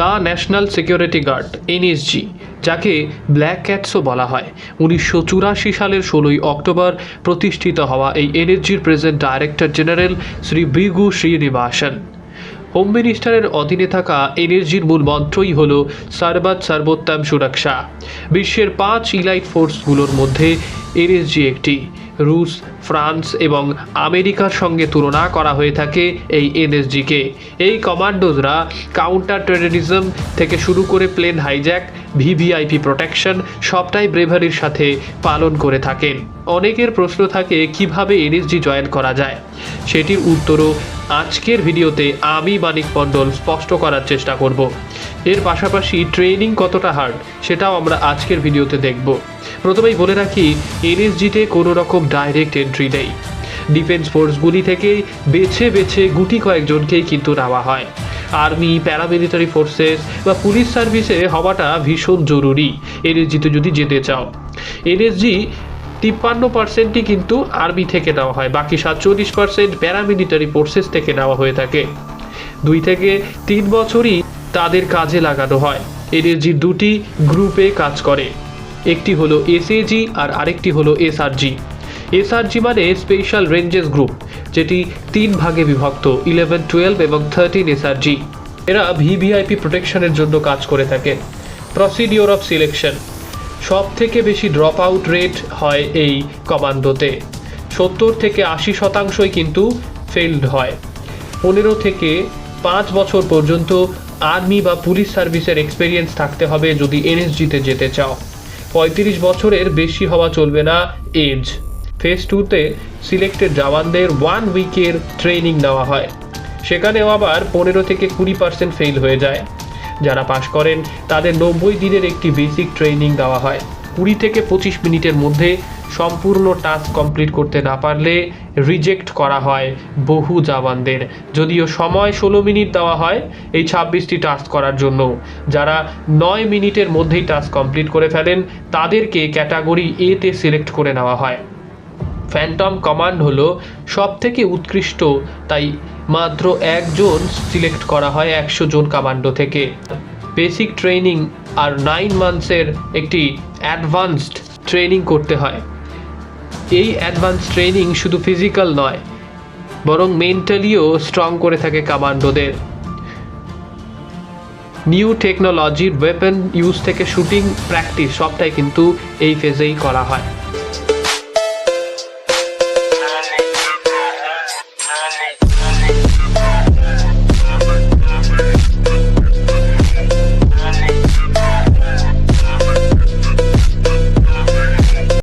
The national security guard, NSG, যাকে black ক্যাটসও বলা হয়, উনিশশো চুরাশি সালের ষোলোই অক্টোবর প্রতিষ্ঠিত হওয়া এই এনএসজির present director general Shri Bhrigu Srinivasan. Home মিনিস্টারের অধীনে থাকা এনএসজির মূল মন্ত্রই হল সর্বাত সর্বোত্তম সুরক্ষা। বিশ্বের পাঁচ ইলাইট ফোর্সগুলোর মধ্যে এনএসজি একটি। রুশ, ফ্রান্স এবং আমেরিকার সঙ্গে তুলনা করা হয়ে থাকে এই এনএসজিকে এই কমান্ডোজরা কাউন্টার টেরোরিজম থেকে শুরু করে প্লেন হাইজ্যাক ভিভিআইপি প্রোটেকশন সবটাই ব্রেভারির সাথে পালন করে থাকেন। অনেকের প্রশ্ন থাকে, কীভাবে এনএসজি জয়েন করা যায়? সেটির উত্তরও আজকের ভিডিওতে আমি, মানিক মণ্ডল, স্পষ্ট করার চেষ্টা করব। এর পাশাপাশি ট্রেনিং কতটা হার্ড সেটাও আমরা আজকের ভিডিওতে দেখব। প্রথমেই বলে রাখি এনএসজিতে কোনো রকম ডাইরেক্ট এন্ট্রি নেই। ডিফেন্স ফোর্সগুলি থেকে বেছে বেছে গুটি কয়েকজনকেই কিন্তু নেওয়া হয়। আর্মি প্যারামিলিটারি ফোর্সেস বা পুলিশ সার্ভিসে হওয়াটা ভীষণ জরুরি এনএসজিতে যদি যেতে চাও। এনএসজি তিপ্পান্ন পার্সেন্টই কিন্তু আর্মি থেকে নেওয়া হয়। বাকি সাতচল্লিশ পার্সেন্ট প্যারামিলিটারি ফোর্সেস থেকে নেওয়া হয়ে থাকে। দুই থেকে তিন বছরই তাদের কাজে লাগানো হয়। এনএসজি দুটি গ্রুপে কাজ করে। একটি হলো এসএজি আর আরেকটি হলো এসআরজি। এসআরজি মানে স্পেশাল রেঞ্জেস গ্রুপ যেটি তিন ভাগে বিভক্ত ইলেভেন টুয়েলভ এবং থার্টিন এসআরজি। এরা ভিভিআইপি প্রোটেকশনের জন্য কাজ করে থাকে। প্রসিডিওর অফ সিলেকশন সব থেকে বেশি ড্রপ আউট রেট হয় এই কমান্ডোতে। সত্তর থেকে আশি শতাংশই কিন্তু ফেলড হয়। পনেরো থেকে পাঁচ বছর পর্যন্ত আর্মি বা পুলিশ সার্ভিসের এক্সপেরিয়েন্স থাকতে হবে যদি এনএসজিতে যেতে চাও। পঁয়ত্রিশ বছরের বেশি হওয়া চলবে না এজ ফেজ টুতে সিলেক্টেড জওয়ানদের ওয়ান উইকের ট্রেনিং নেওয়া হয়। সেখানেও আবার পনেরো থেকে কুড়ি পার্সেন্ট ফেল হয়ে যায়। যারা পাশ করেন, তাদের নব্বই দিনের একটি বেসিক ট্রেনিং দেওয়া হয়। কুড়ি থেকে পঁচিশ মিনিটের মধ্যে সম্পূর্ণ টাস্ক কমপ্লিট করতে না পারলে রিজেক্ট করা হয় বহু জাবানদের যদিও সময় ষোলো মিনিট দেওয়া হয় এই ছাব্বিশটি টাস্ক করার জন্য। যারা নয় মিনিটের মধ্যেই টাস্ক কমপ্লিট করে ফেলেন, তাদেরকে ক্যাটাগরি এতে সিলেক্ট করে নেওয়া হয়। ফ্যান্টম কমান্ড হলো সব থেকে উৎকৃষ্ট, তাই মাত্র একজন সিলেক্ট করা হয় একশো জন কমান্ডো থেকে। বেসিক ট্রেনিং আর নাইন মান্থসের একটি অ্যাডভান্সড ট্রেনিং করতে হয়। এই অ্যাডভান্স ট্রেনিং শুধু ফিজিক্যাল নয়, বরং মেন্টালিও স্ট্রং করে থাকে কমান্ডোদের নিউ টেকনোলজির ওয়েপন ইউজ থেকে শুটিং প্র্যাকটিস সবটাই কিন্তু এই ফেজেই করা হয়।